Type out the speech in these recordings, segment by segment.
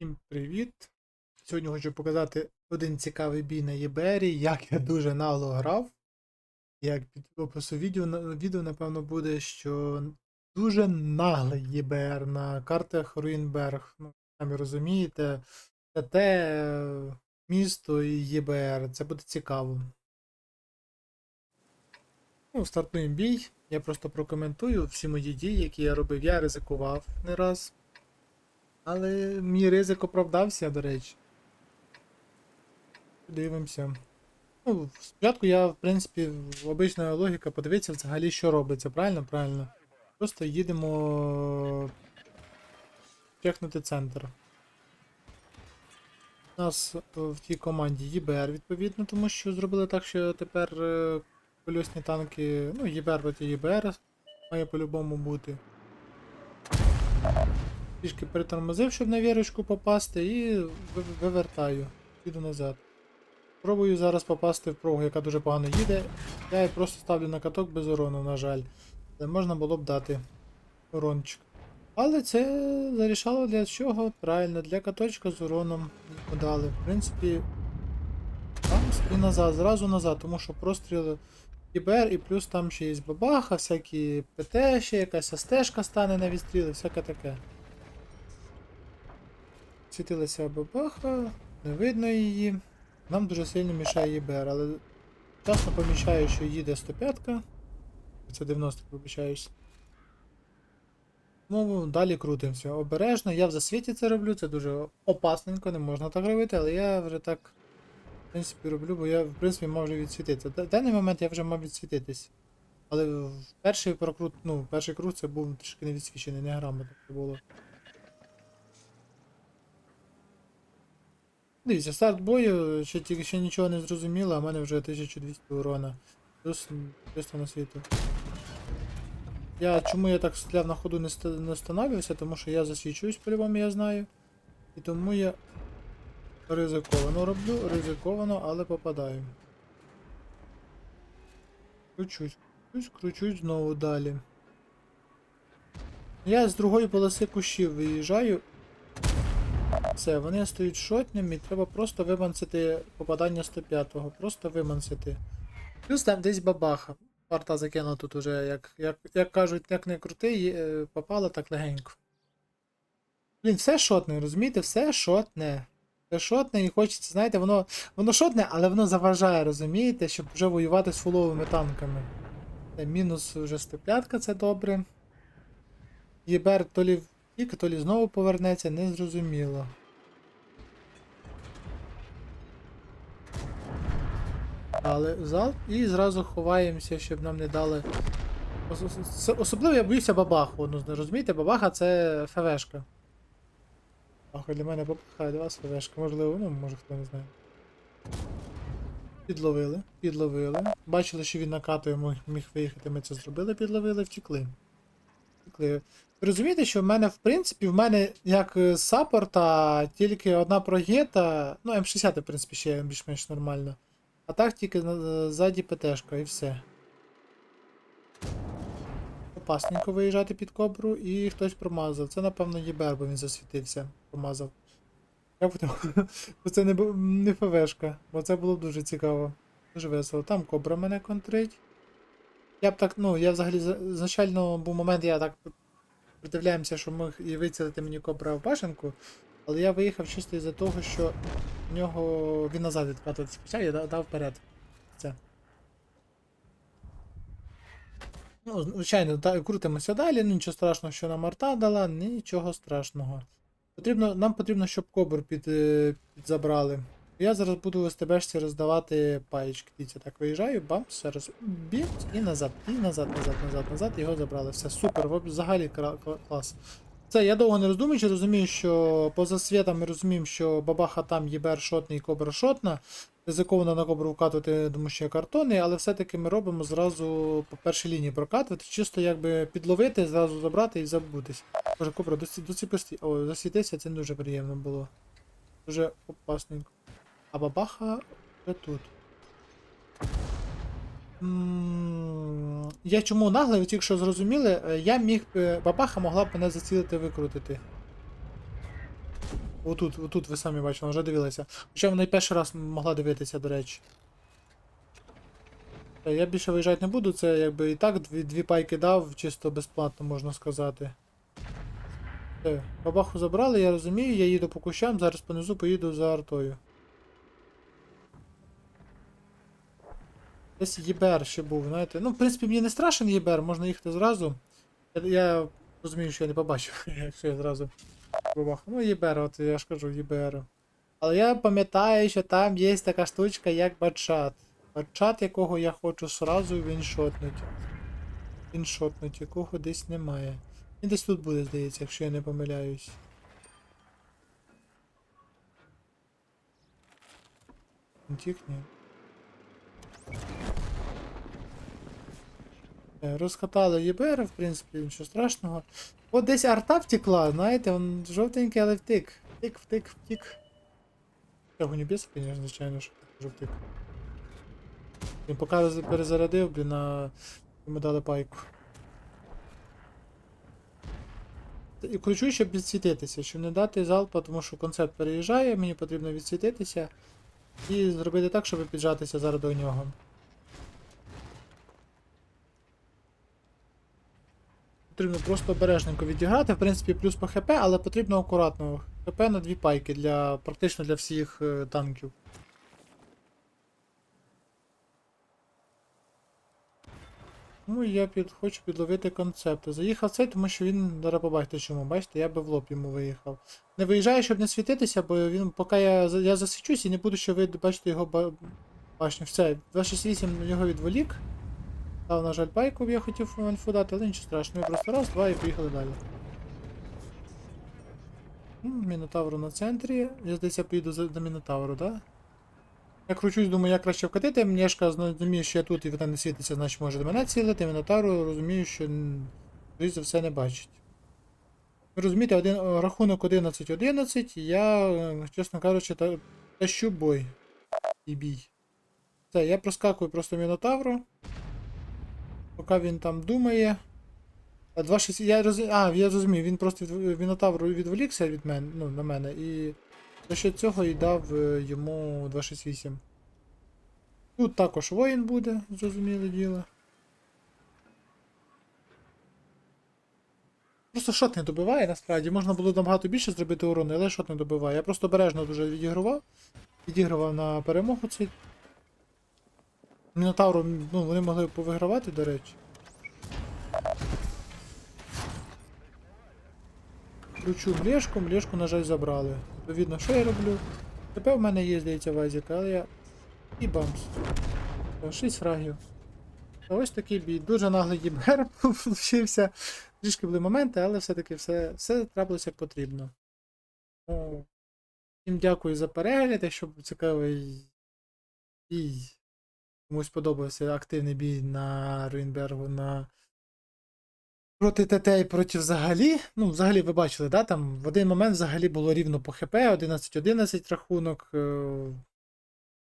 Всім привіт! Сьогодні хочу показати один цікавий бій на ЄБРі, як я дуже нагло грав. Як під опису відео, відео напевно, буде, що дуже наглий ЄБР на картах Руїнберг. Ну, самі розумієте, ТТ, е, місто і ЄБР. Це буде цікаво. Ну, стартуємо бій. Я просто прокоментую всі мої дії, які я робив. Я ризикував не раз. Але мій ризик оправдався, до речі. Дивимося. Ну, спочатку я, в принципі, обична логіка подивитися взагалі, що робиться, правильно? Правильно. Просто їдемо чекнути центр. У нас е, в тій команді ЄБР, відповідно, тому що зробили так, що тепер е, танки, ну, ЄБР проти ЄБР має по-любому бути. Трішки перетормозив, щоб на вірочку попасти, і вивертаю. Їду назад. Пробую зараз попасти в прогу, яка дуже погано їде. Я її просто ставлю на каток без урону, на жаль. Але можна було б дати урончик. Але це зарішало для чого? Правильно, для каточка з уроном йому дали. В принципі, там і назад, зразу назад, тому що простріли ІБР і плюс там ще є бабаха, всякі ПТ, ще якась СТшка стане на відстріли, всяке таке. Світилася бабаха, не видно її. Нам дуже сильно мішає ЄБР, але часто помічаю, що їде 105 Це 90 вибачаюсь. Тому далі крутимося. Обережно, я в засвіті це роблю, це дуже опасненько, не можна так робити, але я вже так, в принципі, роблю, бо я, в принципі, можу відсвітитися. В даний момент я вже мав відсвітитись. Але в перший прокрут, ну, перший круг це був трішки не відсвічений, не грамотно це було. Дивіться, старт бою, ще тільки ще нічого не зрозуміло, а в мене вже 1200 урона. Плюс 300 на світу. Я чому я так стріляв на ходу не, не встановлювався, тому що я засвічуюсь по-любому, я знаю. І тому я ризиковано роблю, ризиковано, але попадаю. Кручусь, кручусь, кручусь знову далі. Я з другої полоси кущів виїжджаю. Все, вони стають і треба просто вимансити попадання 105-го. Просто вимансити. Плюс там десь бабаха. Парта закинула тут уже, як, як, як кажуть, як не крутий, е, попала так легенько. Блін, все шотне, розумієте? Все шотне. Все шотне і хочеться, знаєте, воно, воно шотне, але воно заважає, розумієте, щоб вже воювати з фуловими танками. Це мінус вже 105 це добре. ЄБР то лі втік, то лі знову повернеться, незрозуміло. Але зал і зразу ховаємося, щоб нам не дали. Ос- ос- ос- Особливо я боюся бабаху. Ну, розумієте, бабаха це ФВшка. Бабаха для мене бабаха, а для вас ФВшка. Можливо, ну, може хто не знає. Підловили, підловили. Бачили, що він накатує, міг, виїхати, ми це зробили, підловили, втікли. Втікли. Розумієте, що в мене, в принципі, в мене як е, саппорта тільки одна прогета, ну М60, в принципі, ще більш-менш нормально. А так тільки ззаді ПТшка і все. Опасненько виїжджати під кобру і хтось промазав. Це, напевно, ЄБР, бо він засвітився. Промазав. Я. Бо це не, не ФВшка, бо це було дуже цікаво. Дуже весело. Там кобра мене контрить. Я б так, ну, я взагалі за- изначально був момент, я так придивляємося, що мог і вицілити мені кобра в башенку. Але я виїхав чисто із-за того, що в нього він назад відкатуватися почав, я дав, вперед. Це. Ну, звичайно, крутимося далі, ну нічого страшного, що нам арта дала, нічого страшного. Потрібно, нам потрібно, щоб кобр під, е, підзабрали. Я зараз буду в СТБшці роздавати паєчки. Дивіться, так виїжджаю, бам, все роз... бім, і назад, і назад, назад, назад, назад, його забрали. Все, супер, взагалі кла- клас. Це я довго не роздумуючи, розумію, що поза світом ми розуміємо, що бабаха там єбер шотний і кобра шотна. Ризиковано на кобру вкатувати, тому що є картони, але все-таки ми робимо зразу по першій лінії прокатувати, чисто якби підловити, зразу забрати і забутись. Боже, кобра, доціписти. О, засвітився, це дуже приємно було. Дуже опасненько. А бабаха вже тут. М, Я чому наглий, ви тільки що зрозуміли, е, я міг. би- Бабаха могла б мене зацілити викрутити. Отут, отут ви самі бачили, вже дивилися. Хоча вона і перший раз могла дивитися, до речі. Я більше виїжджати не буду, це якби і так дві, дві пайки дав, чисто безплатно, можна сказати. Бабаху забрали, я розумію, я їду по кущам, зараз понизу поїду за артою. Десь ЄБР ще був, знаєте. Ну, в принципі, мені не страшен ЄБР, можна їхати зразу. Я, я розумію, що я не побачив, якщо я зразу бабаху. Ну, ЄБР, от я ж кажу, ЄБР. Але я пам'ятаю, що там є така штучка, як бачат. Бачат, якого я хочу сразу віншотнуть. Віншотнуть, якого десь немає. Він десь тут буде, здається, якщо я не помиляюсь. Він тікне. Розкатали ЄБР, в принципі, нічого страшного. От десь арта втекла, знаєте, він жовтенький, але втик. Втик, втик, втик. Цього не біса, звісно, звичайно, що вже втик. Він поки перезарядив, блін, а йому дали пайку. І кручу, щоб відсвітитися, щоб не дати залпа, тому що концепт переїжджає, мені потрібно відсвітитися і зробити так, щоб піджатися зараз до нього. Потрібно просто обережненько відіграти, в принципі, плюс по ХП, але потрібно акуратно. ХП на дві пайки для практично для всіх е, танків. Тому я під, хочу підловити концепти. Заїхав цей, тому що він зараз побачите чому. Бачите, я би в лоб йому виїхав. Не виїжджаю, щоб не світитися, бо він поки я, я засвічусь і не буду, що ви бачите його ба- башню. Все, 268 його відволік. Дав, на жаль, пайку б я хотів інфу дати, але нічого страшного. Ми просто раз, два і поїхали далі. Мінотавру на центрі. Я здається, поїду до Мінотавру, так? Да? Я кручусь, думаю, як краще вкатити. Мнешка розумію, що я тут і вона не світиться, значить може до мене цілити. Мінотавру розумію, що скоріш за все не бачить. Ви розумієте, один, рахунок 11-11, і я, е, чесно кажучи, та, тащу бой. І бій. Все, я проскакую просто Мінотавру. Поки він там думає. А 2-6. Я роз... А, я розумію, він просто від... Мінотавр відволікся від мене, ну, на мене, і за що цього і дав е, йому 268. Тут також воїн буде, зрозуміле діло. Просто шот не добиває, насправді. Можна було набагато більше зробити урону, але шот не добиває. Я просто обережно дуже відігрував. Відігрував на перемогу цей. Мінотавру, ну, вони могли повигравати, до речі. Включу млешку, млешку, на жаль, забрали. Відповідно, що я роблю? Тепер в мене є, здається, вазік, але я. І бамс. 6 фрагів. Та ось такий бій. Дуже наглий ЄБР получився. Трішки були моменти, але все-таки все, все трапилося як потрібно. Всім дякую за перегляд, якщо був цікавий бій. Комусь подобався активний бій на Руінбергу на проти ТТ і проти взагалі. Ну, взагалі, ви бачили, да? Там в один момент взагалі було рівно по ХП, 11-11 рахунок.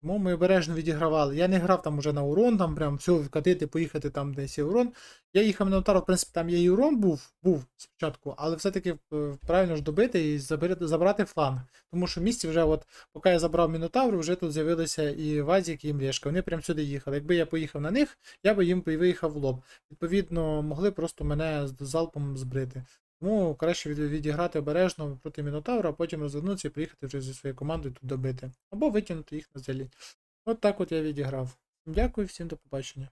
Тому ми обережно відігравали. Я не грав там уже на урон, там прям все вкатити, поїхати там десь є урон. Я їхав на Нотару, в принципі, там є і урон був, був спочатку, але все-таки е, правильно ж добити і забирати, забрати фланг. Тому що в місті вже, от, поки я забрав Мінотавру, вже тут з'явилися і Вазік, і Млєшка. Вони прям сюди їхали. Якби я поїхав на них, я би їм виїхав в лоб. Відповідно, могли просто мене з залпом збрити. Тому краще відіграти обережно проти Мінотавра, а потім розвернутися і приїхати вже зі своєю командою тут добити. Або витягнути їх на зелі. От так от я відіграв. Дякую, всім до побачення.